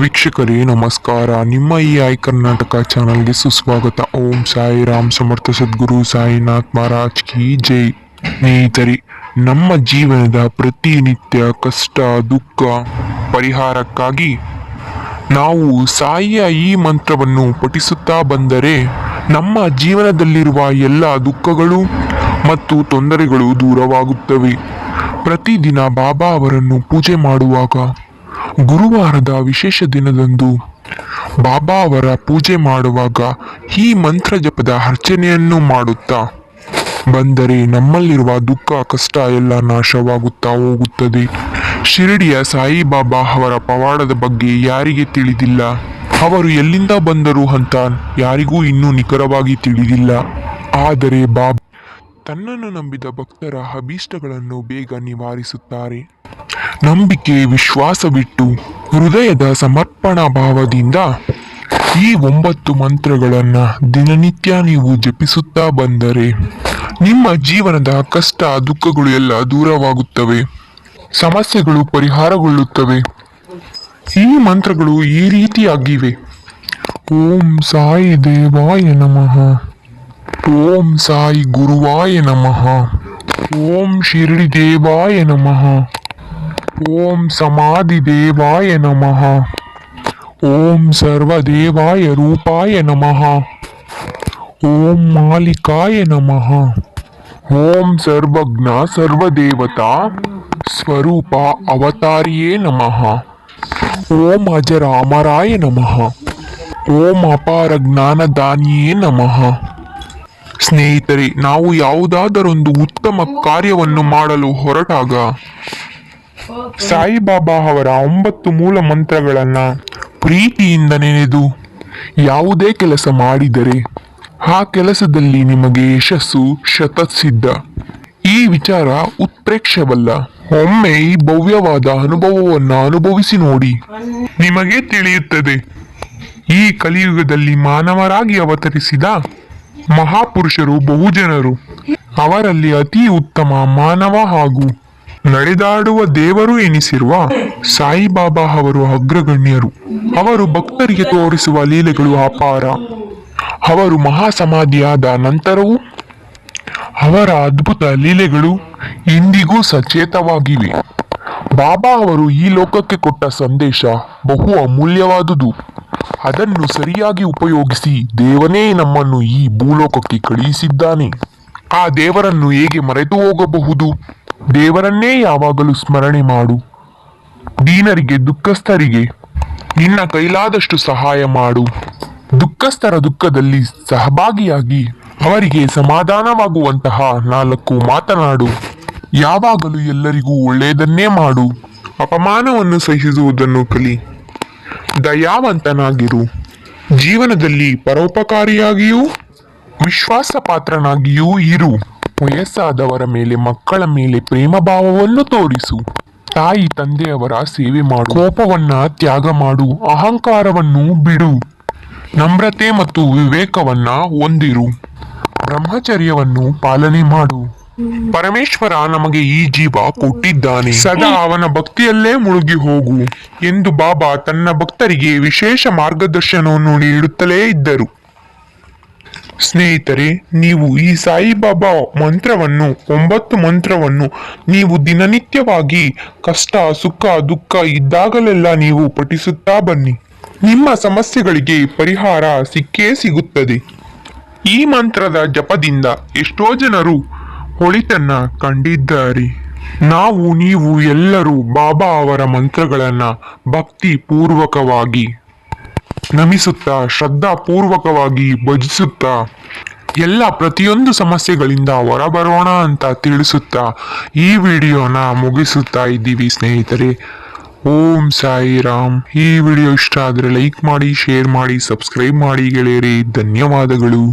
ವೀಕ್ಷಕರೇ, ನಮಸ್ಕಾರ. ನಿಮ್ಮ ಈ ಐ ಕರ್ನಾಟಕ ಚಾನಲ್ಗೆ ಸುಸ್ವಾಗತ. ಓಂ ಸಾಯಿ ರಾಮ್ ಸಮರ್ಥ ಸದ್ಗುರು ಸಾಯಿನಾಥ್ ಮಹಾರಾಜ್ ಕಿ ಜೈ. ಸ್ನೇಹಿತರಿ, ನಮ್ಮ ಜೀವನದ ಪ್ರತಿನಿತ್ಯ ಕಷ್ಟ, ದುಃಖ ಪರಿಹಾರಕ್ಕಾಗಿ ನಾವು ಸಾಯಿಯ ಈ ಮಂತ್ರವನ್ನು ಪಠಿಸುತ್ತಾ ಬಂದರೆ ನಮ್ಮ ಜೀವನದಲ್ಲಿರುವ ಎಲ್ಲ ದುಃಖಗಳು ಮತ್ತು ತೊಂದರೆಗಳು ದೂರವಾಗುತ್ತವೆ. ಪ್ರತಿದಿನ ಬಾಬಾ ಅವರನ್ನು ಪೂಜೆ ಮಾಡುವಾಗ ಗುರುವಾರದ ವಿಶೇಷ ದಿನದಂದು ಬಾಬಾ ಅವರ ಪೂಜೆ ಮಾಡುವಾಗ ಈ ಮಂತ್ರ ಜಪದ ಅರ್ಚನೆಯನ್ನು ಮಾಡುತ್ತಾ, ಬಂದರೆ ನಮ್ಮಲ್ಲಿರುವ ದುಃಖ, ಕಷ್ಟ ಎಲ್ಲ ನಾಶವಾಗುತ್ತಾ ಹೋಗುತ್ತದೆ. ಶಿರಡಿಯ ಸಾಯಿಬಾಬಾ ಅವರ ಪವಾಡದ ಬಗ್ಗೆ ಯಾರಿಗೆ ತಿಳಿದಿಲ್ಲ? ಅವರು ಎಲ್ಲಿಂದ ಬಂದರು ಅಂತ ಯಾರಿಗೂ ಇನ್ನೂ ನಿಖರವಾಗಿ ತಿಳಿದಿಲ್ಲ. ಆದರೆ ಬಾಬಾ ತನ್ನನ್ನು ನಂಬಿದ ಭಕ್ತರ ಅಭೀಷ್ಟಗಳನ್ನು ಬೇಗ ನಿವಾರಿಸುತ್ತಾರೆ. ನಂಬಿಕೆ, ವಿಶ್ವಾಸವಿಟ್ಟು ಹೃದಯದ ಸಮರ್ಪಣಾ ಭಾವದಿಂದ ಈ ಒಂಬತ್ತು ಮಂತ್ರಗಳನ್ನು ದಿನನಿತ್ಯ ನೀವು ಜಪಿಸುತ್ತಾ ಬಂದರೆ ನಿಮ್ಮ ಜೀವನದ ಕಷ್ಟ, ದುಃಖಗಳು ಎಲ್ಲ ದೂರವಾಗುತ್ತವೆ. ಸಮಸ್ಯೆಗಳು ಪರಿಹಾರಗೊಳ್ಳುತ್ತವೆ. ಈ ಮಂತ್ರಗಳು ಈ ರೀತಿಯಾಗಿವೆ. ಓಂ ಸಾಯಿ ದೇವಾಯ ನಮಃ. ಓಂ ಸಾಯಿ ಗುರುವಾಯ ನಮಃ. ಓಂ ಶಿರಡಿ ದೇವಾಯ ನಮಃ. ಓಂ ಸಮಾಧಿ ದೇವಾಯ ನಮಃ. ಓಂ ಸರ್ವದೇವಾಯ ರೂಪಾಯ ನಮಃ. ಓಂ ಮಾಲಿಕಾಯ ನಮಃ. ಓಂ ಸರ್ವಜ್ಞ ಸರ್ವದೇವತಾ ಸ್ವರೂಪ ಅವತಾರಿಯೇ ನಮಃ. ಓಂ ಅಜರ ಅಮರಾಯ ನಮಃ. ಓಂ ಅಪಾರ ಜ್ಞಾನದಾನಿಯೇ ನಮಃ. ಸ್ನೇಹಿತರೆ, ನಾವು ಯಾವುದಾದರೊಂದು ಉತ್ತಮ ಕಾರ್ಯವನ್ನು ಮಾಡಲು ಹೊರಟಾಗ ಸಾಯಿಬಾಬಾ ಅವರ ಒಂಬತ್ತು ಮೂಲ ಮಂತ್ರಗಳನ್ನ ಪ್ರೀತಿಯಿಂದ ನೆನೆದು ಯಾವುದೇ ಕೆಲಸ ಮಾಡಿದರೆ ಆ ಕೆಲಸದಲ್ಲಿ ನಿಮಗೆ ಯಶಸ್ಸು ಶತಸಿದ್ಧ. ಈ ವಿಚಾರ ಉತ್ಪ್ರೇಕ್ಷವಲ್ಲ. ಒಮ್ಮೆ ಈ ಭವ್ಯವಾದ ಅನುಭವವನ್ನು ಅನುಭವಿಸಿ ನೋಡಿ. ನಿಮಗೆ ತಿಳಿಯುತ್ತದೆ. ಈ ಕಲಿಯುಗದಲ್ಲಿ ಮಾನವರಾಗಿ ಅವತರಿಸಿದ ಮಹಾಪುರುಷರು ಬಹುಜನರು. ಅವರಲ್ಲಿ ಅತಿ ಉತ್ತಮ ಮಾನವ ಹಾಗೂ ನಡೆದಾಡುವ ದೇವರು ಎನಿಸಿರುವ ಸಾಯಿಬಾಬಾ ಅವರು ಅಗ್ರಗಣ್ಯರು. ಅವರು ಭಕ್ತರಿಗೆ ತೋರಿಸುವ ಲೀಲೆಗಳು ಅಪಾರ. ಅವರು ಮಹಾಸಮಾಧಿಯಾದ ನಂತರವೂ ಅವರ ಅದ್ಭುತ ಲೀಲೆಗಳು ಇಂದಿಗೂ ಸಚೇತವಾಗಿವೆ. ಬಾಬಾ ಅವರು ಈ ಲೋಕಕ್ಕೆ ಕೊಟ್ಟ ಸಂದೇಶ ಬಹು ಅಮೂಲ್ಯವಾದುದು. ಅದನ್ನು ಸರಿಯಾಗಿ ಉಪಯೋಗಿಸಿ ದೇವನೇ ನಮ್ಮನ್ನು ಈ ಭೂಲೋಕಕ್ಕೆ ಕಳುಹಿಸಿದ್ದಾನೆ. ಆ ದೇವರನ್ನು ಹೇಗೆ ಮರೆತು ಹೋಗಬಹುದು ದೇವರನ್ನೇ ಯಾವಾಗಲೂ ಸ್ಮರಣೆ ಮಾಡು. ದೀನರಿಗೆ, ದುಃಖಸ್ಥರಿಗೆ ನಿನ್ನ ಕೈಲಾದಷ್ಟು ಸಹಾಯ ಮಾಡು. ದುಃಖಸ್ಥರ ದುಃಖದಲ್ಲಿ ಸಹಭಾಗಿಯಾಗಿ ಅವರಿಗೆ ಸಮಾಧಾನವಾಗುವಂತಹ ನಾಲ್ಕು ಮಾತನಾಡು. ಯಾವಾಗಲೂ ಎಲ್ಲರಿಗೂ ಒಳ್ಳೆಯದನ್ನೇ ಮಾಡು. ಅಪಮಾನವನ್ನು ಸಹಿಸುವುದನ್ನು ಕಲಿ. ದಯಾವಂತನಾಗಿರು. ಜೀವನದಲ್ಲಿ ಪರೋಪಕಾರಿಯಾಗಿಯೂ ವಿಶ್ವಾಸ ಪಾತ್ರನಾಗಿಯೂ ಇರು. ವಯಸ್ಸಾದವರ ಮೇಲೆ, ಮಕ್ಕಳ ಮೇಲೆ ಪ್ರೇಮ ಭಾವವನ್ನು ತೋರಿಸು. ತಾಯಿ, ತಂದೆಯವರ ಸೇವೆ ಮಾಡು. ಕೋಪವನ್ನ ತ್ಯಾಗ ಮಾಡು. ಅಹಂಕಾರವನ್ನು ಬಿಡು. ನಮ್ರತೆ ಮತ್ತು ವಿವೇಕವನ್ನ ಹೊಂದಿರು. ಬ್ರಹ್ಮಚರ್ಯವನ್ನು ಪಾಲನೆ ಮಾಡು. ಪರಮೇಶ್ವರ ನಮಗೆ ಈ ಜೀವ ಕೊಟ್ಟಿದ್ದಾನೆ. ಸದಾ ಅವನ ಭಕ್ತಿಯಲ್ಲೇ ಮುಳುಗಿ ಹೋಗು ಎಂದು ಬಾಬಾ ತನ್ನ ಭಕ್ತರಿಗೆ ವಿಶೇಷ ಮಾರ್ಗದರ್ಶನವನ್ನು ನೀಡುತ್ತಲೇ ಇದ್ದರು. ಸ್ನೇಹಿತರೆ, ನೀವು ಈ ಸಾಯಿಬಾಬಾ ಮಂತ್ರವನ್ನು, ಒಂಬತ್ತು ಮಂತ್ರವನ್ನು ನೀವು ದಿನನಿತ್ಯವಾಗಿ ಕಷ್ಟ, ಸುಖ, ದುಃಖ ಇದ್ದಾಗಲೆಲ್ಲ ನೀವು ಪಠಿಸುತ್ತಾ ಬನ್ನಿ. ನಿಮ್ಮ ಸಮಸ್ಯೆಗಳಿಗೆ ಪರಿಹಾರ ಸಿಕ್ಕೇ ಸಿಗುತ್ತದೆ. ಈ ಮಂತ್ರದ ಜಪದಿಂದ ಎಷ್ಟೋ ಜನರು ಹೊಳಿತನ್ನ ಕಂಡಿದ್ದಾರೆ. ನಾವು, ನೀವು ಎಲ್ಲರೂ ಬಾಬಾ ಅವರ ಮಂತ್ರಗಳನ್ನು ಭಕ್ತಿ ಪೂರ್ವಕವಾಗಿ ನಮಿಸುತ್ತಾ ಶ್ರದ್ಧಾಪೂರ್ವಕವಾಗಿ ಭಜಿಸುತ್ತಾ, ಎಲ್ಲ ಪ್ರತಿಯೊಂದು ಸಮಸ್ಯೆಗಳಿಂದ ಹೊರಬರೋಣ ಅಂತ ತಿಳಿಸುತ್ತಾ ಈ ವಿಡಿಯೋನ ಮುಗಿಸುತ್ತಾ ಇದ್ದೀವಿ ಸ್ನೇಹಿತರೆ. ಓಂ ಸಾಯಿ ರಾಮ್ ಈ ವಿಡಿಯೋ ಇಷ್ಟ ಆದರೆ ಲೈಕ್ ಮಾಡಿ, ಶೇರ್ ಮಾಡಿ, ಸಬ್ಸ್ಕ್ರೈಬ್ ಮಾಡಿ ಗೆಳೆಯರಿ. ಧನ್ಯವಾದಗಳು.